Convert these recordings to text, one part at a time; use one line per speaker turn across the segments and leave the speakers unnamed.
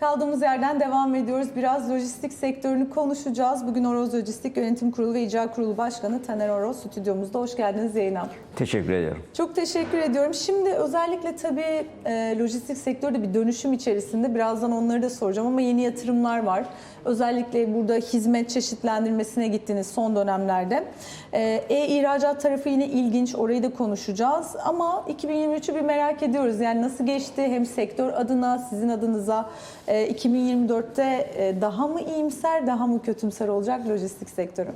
Kaldığımız yerden devam ediyoruz. Biraz lojistik sektörünü konuşacağız. Bugün Oroz Lojistik Yönetim Kurulu ve İcra Kurulu Başkanı Taner Oroz stüdyomuzda. Hoş geldiniz yayına.
Teşekkür ediyorum.
Çok teşekkür ediyorum. Şimdi özellikle tabii e, lojistik sektörde bir dönüşüm içerisinde. Birazdan onları da soracağım ama yeni yatırımlar var. Özellikle burada hizmet çeşitlendirmesine gittiniz son dönemlerde. E, E-ihracat tarafı yine ilginç. Orayı da konuşacağız. Ama 2023'ü bir merak ediyoruz. Yani nasıl geçti hem sektör adına, sizin adınıza e, 2024'te e, daha mı iyimser, daha mı kötümser olacak lojistik sektörü?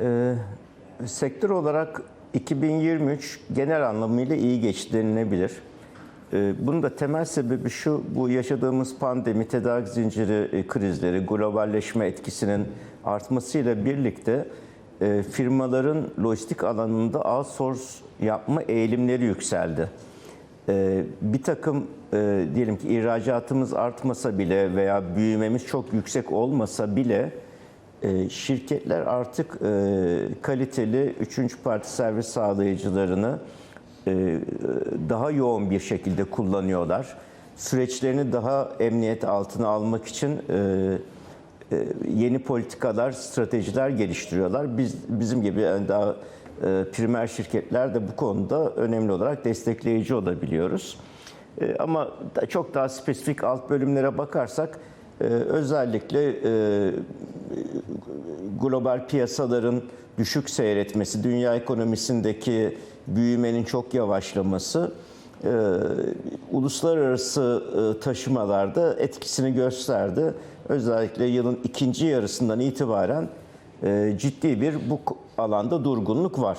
Ee, sektör olarak 2023 genel anlamıyla iyi geçti denilebilir. Ee, bunun da temel sebebi şu, bu yaşadığımız pandemi, tedarik zinciri e, krizleri, globalleşme etkisinin artmasıyla birlikte e, firmaların lojistik alanında outsource yapma eğilimleri yükseldi. Ee, bir takım e, diyelim ki ihracatımız artmasa bile veya büyümemiz çok yüksek olmasa bile e, şirketler artık e, kaliteli üçüncü parti servis sağlayıcılarını e, daha yoğun bir şekilde kullanıyorlar. Süreçlerini daha emniyet altına almak için e, e, yeni politikalar, stratejiler geliştiriyorlar. Biz bizim gibi daha e, primer şirketler de bu konuda önemli olarak destekleyici olabiliyoruz. E, Ama çok daha spesifik alt bölümlere bakarsak e, özellikle e, global piyasaların düşük seyretmesi, dünya ekonomisindeki büyümenin çok yavaşlaması e, uluslararası e, taşımalarda etkisini gösterdi. Özellikle yılın ikinci yarısından itibaren e, ciddi bir bu alanda durgunluk var.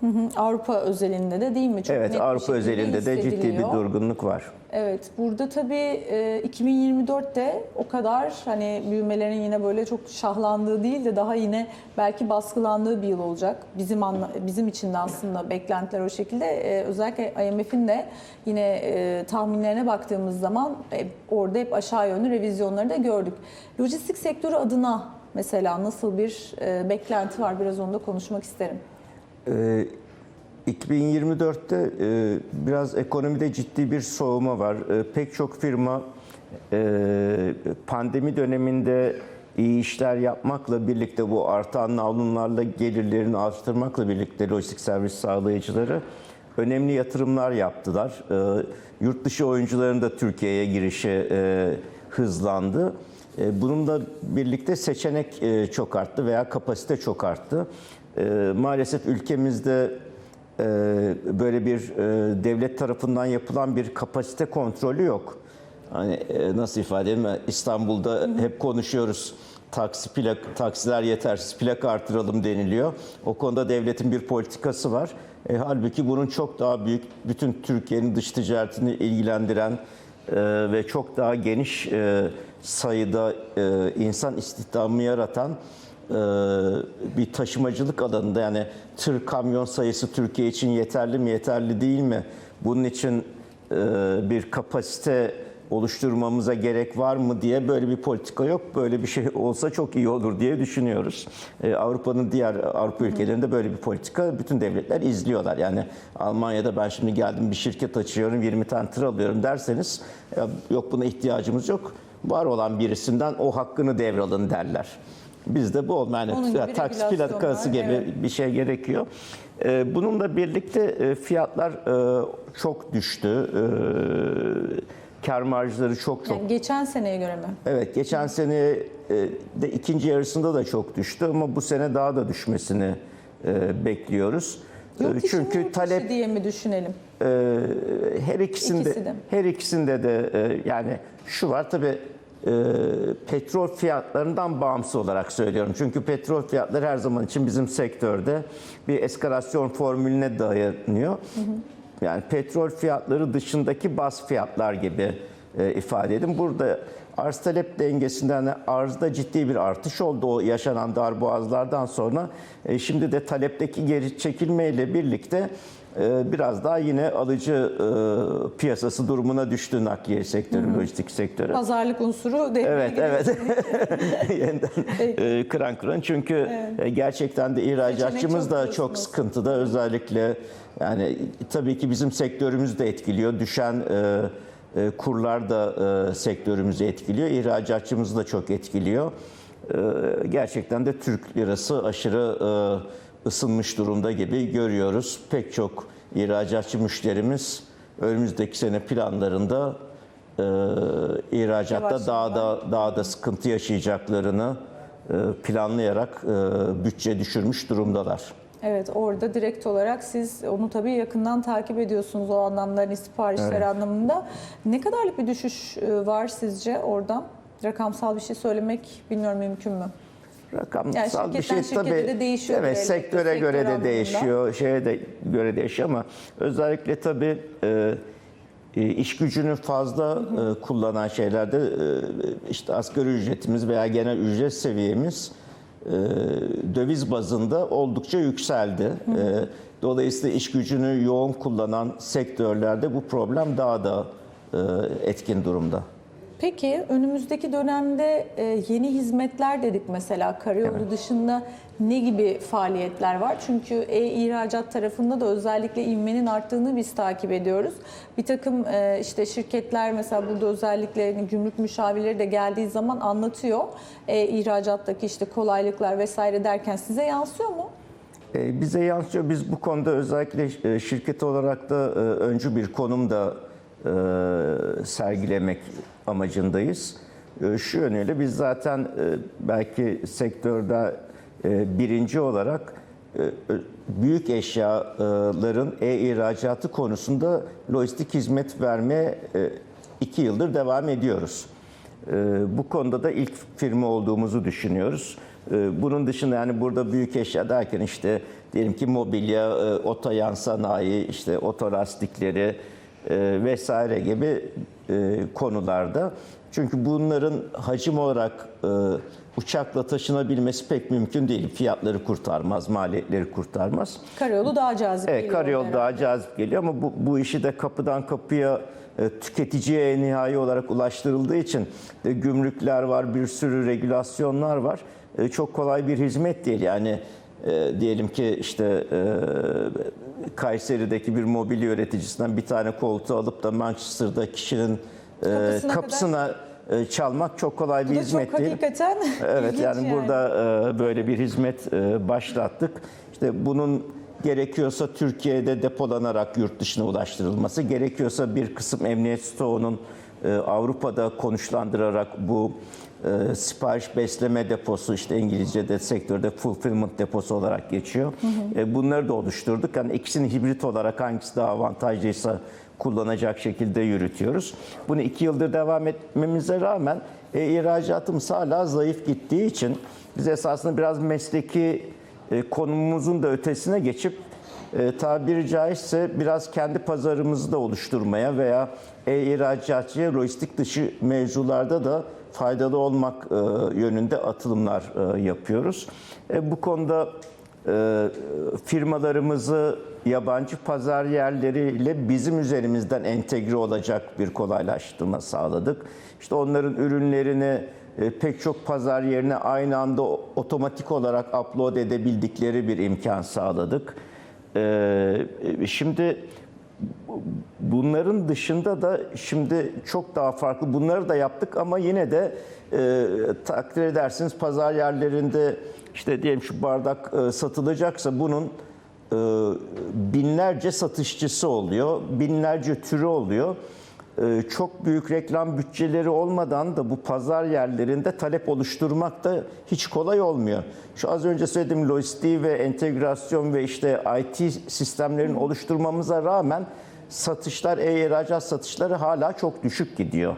Hı hı, Avrupa özelinde de değil mi? Çok net
Evet
bir
Avrupa özelinde de ciddi bir durgunluk var.
Evet, burada tabii e, 2024'te o kadar hani büyümelerin yine böyle çok şahlandığı değil de daha yine belki baskılandığı bir yıl olacak. Bizim anla, bizim için de aslında beklentiler o şekilde. E, özellikle IMF'in de yine e, tahminlerine baktığımız zaman e, orada hep aşağı yönlü revizyonları da gördük. Lojistik sektörü adına mesela nasıl bir e, beklenti var? Biraz onu da konuşmak isterim.
Ee, 2024'te e, biraz ekonomide ciddi bir soğuma var. E, Pek çok firma e, pandemi döneminde iyi işler yapmakla birlikte bu artan alımlarla gelirlerini arttırmakla birlikte lojistik servis sağlayıcıları önemli yatırımlar yaptılar. E, Yurt dışı oyuncuların da Türkiye'ye girişi e, hızlandı. E, Bununla birlikte seçenek e, çok arttı veya kapasite çok arttı. E, Maalesef ülkemizde böyle bir devlet tarafından yapılan bir kapasite kontrolü yok. Hani nasıl ifade edeyim? İstanbul'da hep konuşuyoruz. Taksi plak, taksiler yetersiz, plak artıralım deniliyor. O konuda devletin bir politikası var. E, halbuki bunun çok daha büyük, bütün Türkiye'nin dış ticaretini ilgilendiren e, ve çok daha geniş e, sayıda e, insan istihdamı yaratan e, bir taşımacılık alanında yani tır kamyon sayısı Türkiye için yeterli mi yeterli değil mi? Bunun için e, bir kapasite oluşturmamıza gerek var mı diye böyle bir politika yok. Böyle bir şey olsa çok iyi olur diye düşünüyoruz. E, Avrupa'nın diğer Avrupa ülkelerinde böyle bir politika bütün devletler izliyorlar. Yani Almanya'da ben şimdi geldim bir şirket açıyorum 20 tane tır alıyorum derseniz yok buna ihtiyacımız yok. Var olan birisinden o hakkını devralın derler. Bizde bu.
Onun
Yani taksi plakası gibi
evet.
bir şey gerekiyor. Ee, Bununla birlikte e, fiyatlar e, çok düştü. Ee, Kar marjları çok çok
Yani geçen seneye göre mi?
Evet, geçen sene e, de ikinci yarısında da çok düştü ama bu sene daha da düşmesini bekliyoruz.
Yurt
E,
dışı mı,
Çünkü
yurt
talep
diye mi düşünelim?
e, her ikisinde
İkisi de.
her ikisinde de e, yani şu var tabi petrol fiyatlarından bağımsız olarak söylüyorum. Çünkü petrol fiyatları her zaman için bizim sektörde bir eskalasyon formülüne dayanıyor. Yani petrol fiyatları dışındaki baz fiyatlar gibi e, ifade edin. Burada arz talep dengesinden de arzda ciddi bir artış oldu o yaşanan darboğazlardan sonra. E, şimdi de talepteki geri çekilmeyle birlikte e, biraz daha yine alıcı e, piyasası durumuna düştü nakliye sektörü, lojistik sektörü.
Pazarlık unsuru devreye
Evet,
giriyor.
evet. Yeniden e, kıran kıran çünkü e, gerçekten de ihracatçımız
çok
da
diyorsunuz.
çok sıkıntıda özellikle yani tabii ki bizim sektörümüz de etkiliyor. Düşen e, e, kurlar da e, sektörümüzü etkiliyor. İhracatçımızı da çok etkiliyor. E, gerçekten de Türk lirası aşırı e, ısınmış durumda gibi görüyoruz. Pek çok ihracatçı müşterimiz önümüzdeki sene planlarında e, ihracatta
Yavaş
daha da daha da sıkıntı yaşayacaklarını e, planlayarak e, bütçe düşürmüş durumdalar.
Evet orada direkt olarak siz onu tabii yakından takip ediyorsunuz o anlamda hani siparişler anlamında. Ne kadarlık bir düşüş e, var sizce orada? Rakamsal bir şey söylemek bilmiyorum mümkün mü?
Rakamsal
Yani
bir şey tabii.
de değişiyor
Evet, sektöre
sektör
göre de
anlamında.
değişiyor, şeye de göre değişiyor ama özellikle tabii e, e, iş gücünü fazla e, kullanan şeylerde e, işte asgari ücretimiz veya genel ücret seviyemiz döviz bazında oldukça yükseldi. E, dolayısıyla iş gücünü yoğun kullanan sektörlerde bu problem daha da etkin durumda.
Peki önümüzdeki dönemde e, yeni hizmetler dedik mesela karayolu dışında ne gibi faaliyetler var? Çünkü e-ihracat tarafında da özellikle ivmenin arttığını biz takip ediyoruz. Bir takım e, işte şirketler mesela burada özellikle hani gümrük müşavirleri de geldiği zaman anlatıyor. E-ihracattaki işte kolaylıklar vesaire derken size yansıyor mu?
E, Bize yansıyor. Biz bu konuda özellikle şirket olarak da öncü bir konumda sergilemek amacındayız. E, Şu yönüyle biz zaten e, belki sektörde e, birinci olarak e, büyük eşyaların e-ihracatı konusunda lojistik hizmet vermeye iki yıldır devam ediyoruz. Ee, Bu konuda da ilk firma olduğumuzu düşünüyoruz. Ee, Bunun dışında yani burada büyük eşya derken işte diyelim ki mobilya, otoyan sanayi, işte otolastikleri e, vesaire gibi e, konularda. Çünkü bunların hacim olarak e, uçakla taşınabilmesi pek mümkün değil. Fiyatları kurtarmaz, maliyetleri kurtarmaz.
Karayolu daha cazip
Evet,
geliyor
karayol
onlara.
daha cazip geliyor ama bu, bu işi de kapıdan kapıya e, tüketiciye nihai olarak ulaştırıldığı için de gümrükler var, bir sürü regülasyonlar var. E, çok kolay bir hizmet değil. Yani e, diyelim ki işte e, Kayseri'deki bir mobilya üreticisinden bir tane koltuğu alıp da Manchester'da kişinin e,
Kapısına
kapısına, e, çalmak çok kolay bir
Bu da
hizmet
çok
değil.
hakikaten
Evet
ilginç
yani burada e, böyle bir hizmet e, başlattık. İşte bunun gerekiyorsa Türkiye'de depolanarak yurt dışına ulaştırılması, gerekiyorsa bir kısım emniyet stoğunun e, Avrupa'da konuşlandırarak bu e, sipariş besleme deposu işte İngilizce'de sektörde fulfillment deposu olarak geçiyor. E, bunları da oluşturduk. Yani ikisini hibrit olarak hangisi daha avantajlıysa kullanacak şekilde yürütüyoruz. Bunu iki yıldır devam etmemize rağmen e, ihracatımız hala zayıf gittiği için biz esasında biraz mesleki e, konumumuzun da ötesine geçip e, tabiri caizse biraz kendi pazarımızı da oluşturmaya veya e-ihracatçıya lojistik dışı mevzularda da faydalı olmak e, yönünde atılımlar e, yapıyoruz. E, bu konuda e, firmalarımızı yabancı pazar yerleriyle bizim üzerimizden entegre olacak bir kolaylaştırma sağladık. İşte onların ürünlerini e, pek çok pazar yerine aynı anda otomatik olarak upload edebildikleri bir imkan sağladık. E, Şimdi Bunların dışında da şimdi çok daha farklı bunları da yaptık ama yine de e, takdir edersiniz pazar yerlerinde işte diyelim şu bardak e, satılacaksa bunun e, binlerce satışçısı oluyor, binlerce türü oluyor. E, çok büyük reklam bütçeleri olmadan da bu pazar yerlerinde talep oluşturmak da hiç kolay olmuyor. Şu az önce söylediğim lojistiği ve entegrasyon ve işte IT sistemlerin oluşturmamıza rağmen satışlar, e-ihracat satışları hala çok düşük gidiyor.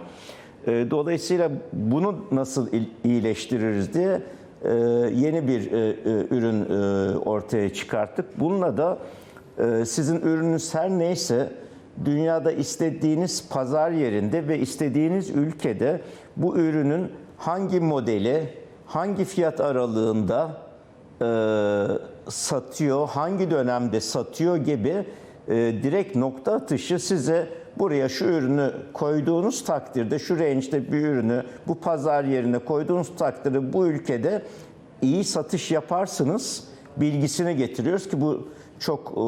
E, Dolayısıyla bunu nasıl il- iyileştiririz diye e, yeni bir e, e, ürün ortaya çıkarttık. Bununla da sizin ürününüz her neyse dünyada istediğiniz pazar yerinde ve istediğiniz ülkede bu ürünün hangi modeli, hangi fiyat aralığında e, satıyor, hangi dönemde satıyor gibi e, direkt nokta atışı size buraya şu ürünü koyduğunuz takdirde, şu range'de bir ürünü bu pazar yerine koyduğunuz takdirde bu ülkede iyi satış yaparsınız bilgisini getiriyoruz ki bu çok e,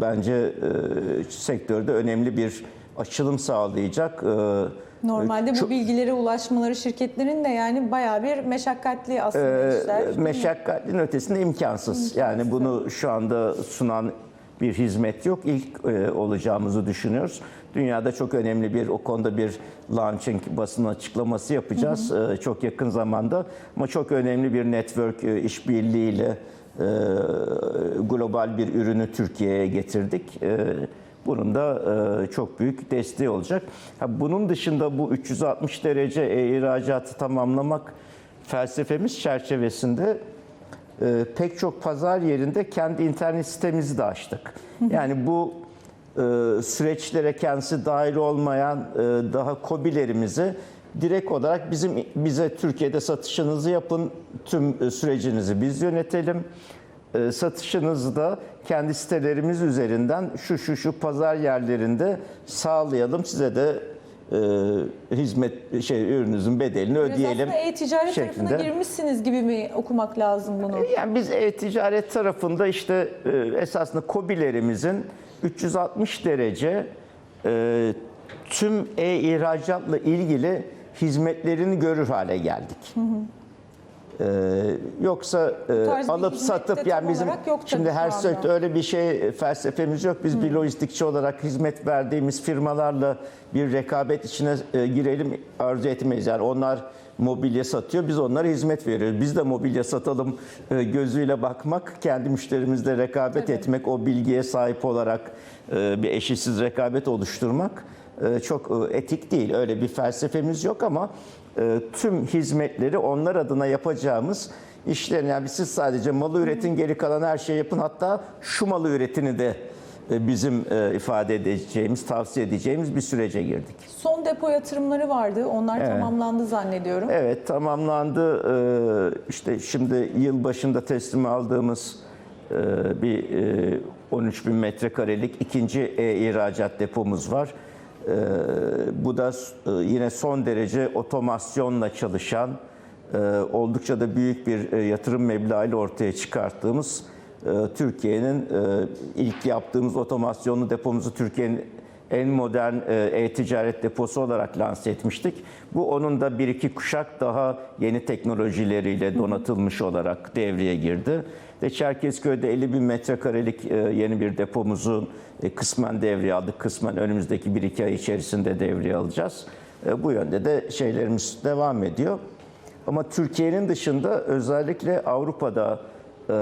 bence e, sektörde önemli bir açılım sağlayacak. Ee,
Normalde bu bilgilere ulaşmaları şirketlerin de yani bayağı bir meşakkatli aslında işler.
meşakkatin ötesinde imkansız. Yani bunu şu anda sunan bir hizmet yok. İlk e, olacağımızı düşünüyoruz. Dünyada çok önemli bir o konuda bir launching basın açıklaması yapacağız e, çok yakın zamanda. Ama çok önemli bir network e, işbirliğiyle e, global bir ürünü Türkiye'ye getirdik. E, bunun da e, çok büyük desteği olacak. Ha, bunun dışında bu 360 derece e-ihracatı tamamlamak felsefemiz çerçevesinde e, pek çok pazar yerinde kendi internet sitemizi de açtık. Yani bu e, süreçlere kendisi dahil olmayan e, daha kobilerimizi direkt olarak bizim bize Türkiye'de satışınızı yapın, tüm e, sürecinizi biz yönetelim. E, satışınızı da kendi sitelerimiz üzerinden şu şu şu pazar yerlerinde sağlayalım. Size de e, hizmet şey ürününüzün bedelini
Biraz
ödeyelim.
aslında e-ticaret tarafına
şeklinde.
girmişsiniz gibi mi okumak lazım bunu?
Yani biz e-ticaret tarafında işte e, esasında KOBİ'lerimizin 360 derece e, tüm e-ihracatla ilgili hizmetlerini görür hale geldik. E, yoksa e,
tarz bir
alıp satıp yani bizim
yok
şimdi her sektör öyle bir şey e, felsefemiz yok. Biz bir lojistikçi olarak hizmet verdiğimiz firmalarla bir rekabet içine e, girelim arzu etmeyiz. Yani onlar mobilya satıyor, biz onlara hizmet veriyoruz. Biz de mobilya satalım e, gözüyle bakmak, kendi müşterimizle rekabet etmek, o bilgiye sahip olarak e, bir eşitsiz rekabet oluşturmak e, çok e, etik değil. Öyle bir felsefemiz yok ama e, tüm hizmetleri onlar adına yapacağımız işlerin yani siz sadece malı üretin geri kalan her şeyi yapın hatta şu malı üretini de e, bizim e, ifade edeceğimiz, tavsiye edeceğimiz bir sürece girdik.
Son depo yatırımları vardı. Onlar tamamlandı zannediyorum.
Evet tamamlandı. İşte şimdi yıl başında teslim aldığımız e, bir e, 13 bin metrekarelik ikinci e-ihracat depomuz var. Ee, Bu da e, yine son derece otomasyonla çalışan, e, oldukça da büyük bir e, yatırım meblağıyla ortaya çıkarttığımız e, Türkiye'nin e, ilk yaptığımız otomasyonlu depomuzu Türkiye'nin en modern e, e-ticaret deposu olarak lanse etmiştik. Bu onun da bir iki kuşak daha yeni teknolojileriyle donatılmış olarak devreye girdi. Ve Çerkezköy'de 50 bin metrekarelik e, yeni bir depomuzu e, kısmen devreye aldık. Kısmen önümüzdeki bir iki ay içerisinde devreye alacağız. Bu yönde de şeylerimiz devam ediyor. Ama Türkiye'nin dışında özellikle Avrupa'da e,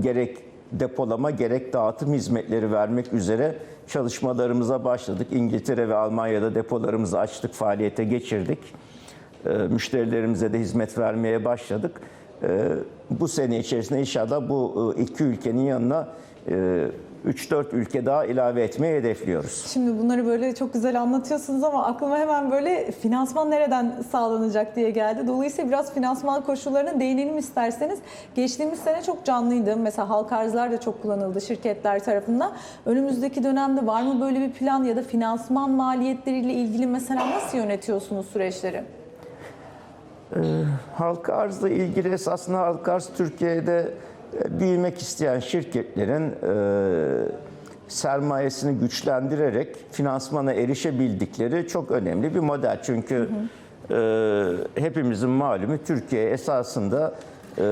gerek depolama gerek dağıtım hizmetleri vermek üzere çalışmalarımıza başladık. İngiltere ve Almanya'da depolarımızı açtık, faaliyete geçirdik. E, müşterilerimize de hizmet vermeye başladık. E, bu sene içerisinde inşallah bu e, iki ülkenin yanına e, 3-4 ülke daha ilave etmeyi hedefliyoruz.
Şimdi bunları böyle çok güzel anlatıyorsunuz ama aklıma hemen böyle finansman nereden sağlanacak diye geldi. Dolayısıyla biraz finansman koşullarına değinelim isterseniz. Geçtiğimiz sene çok canlıydı. Mesela halka arzlar da çok kullanıldı şirketler tarafından. Önümüzdeki dönemde var mı böyle bir plan ya da finansman maliyetleriyle ilgili mesela nasıl yönetiyorsunuz süreçleri?
Halka arzla ilgili esasında halka arz Türkiye'de büyümek isteyen şirketlerin e, sermayesini güçlendirerek finansmana erişebildikleri çok önemli bir model. Çünkü e, hepimizin malumu Türkiye esasında e,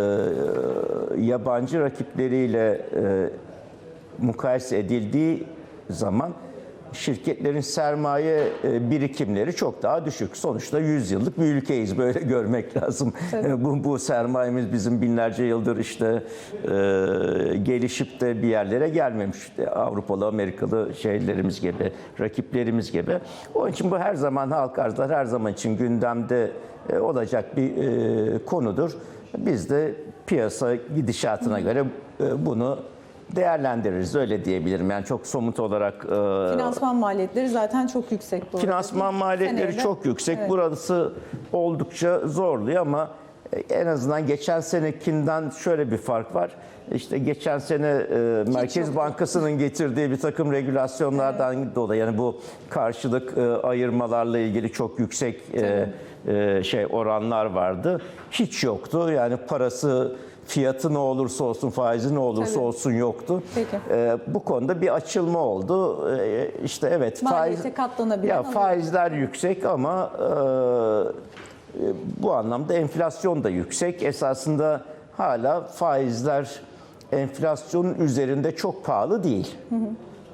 yabancı rakipleriyle mukayese edildiği zaman şirketlerin sermaye e, birikimleri çok daha düşük. Sonuçta 100 yıllık bir ülkeyiz. Böyle görmek lazım. Bu, bu sermayemiz bizim binlerce yıldır işte e, gelişip de bir yerlere gelmemiş. İşte Avrupalı, Amerikalı şeylerimiz gibi, rakiplerimiz gibi. Onun için bu her zaman halk arzlar her zaman için gündemde e, olacak bir e, konudur. Biz de piyasa gidişatına göre e, bunu değerlendiririz öyle diyebilirim. Yani çok somut olarak e,
Finansman maliyetleri zaten çok yüksek bu arada.
finansman maliyetleri
Seneye de-
çok yüksek.
Evet.
Burası oldukça zorluyor ama en azından geçen senekinden şöyle bir fark var. İşte geçen sene e, Merkez. Bankası'nın getirdiği bir takım regülasyonlardan dolayı yani bu karşılık e, ayırmalarla ilgili çok yüksek e, e, şey oranlar vardı. Hiç yoktu. Yani parası fiyatı ne olursa olsun, faizi ne olursa
Tabii.
olsun yoktu.
Peki.
E, bu konuda bir açılma oldu. E, işte evet
Maliyete katlanabilen
ya faizler yüksek ama e, e, bu anlamda enflasyon da yüksek. Esasında hala faizler enflasyonun üzerinde çok pahalı değil.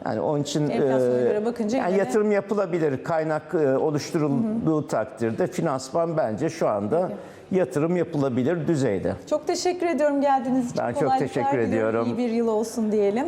Yani onun için e,
bakınca
yani
yine
yatırım yapılabilir. Kaynak e, oluşturulduğu takdirde finansman bence şu anda yatırım yapılabilir düzeyde.
Çok teşekkür ediyorum geldiğiniz için.
Ben çok
Kolaylıklar
teşekkür
diliyorum.
ediyorum.
İyi bir yıl olsun diyelim.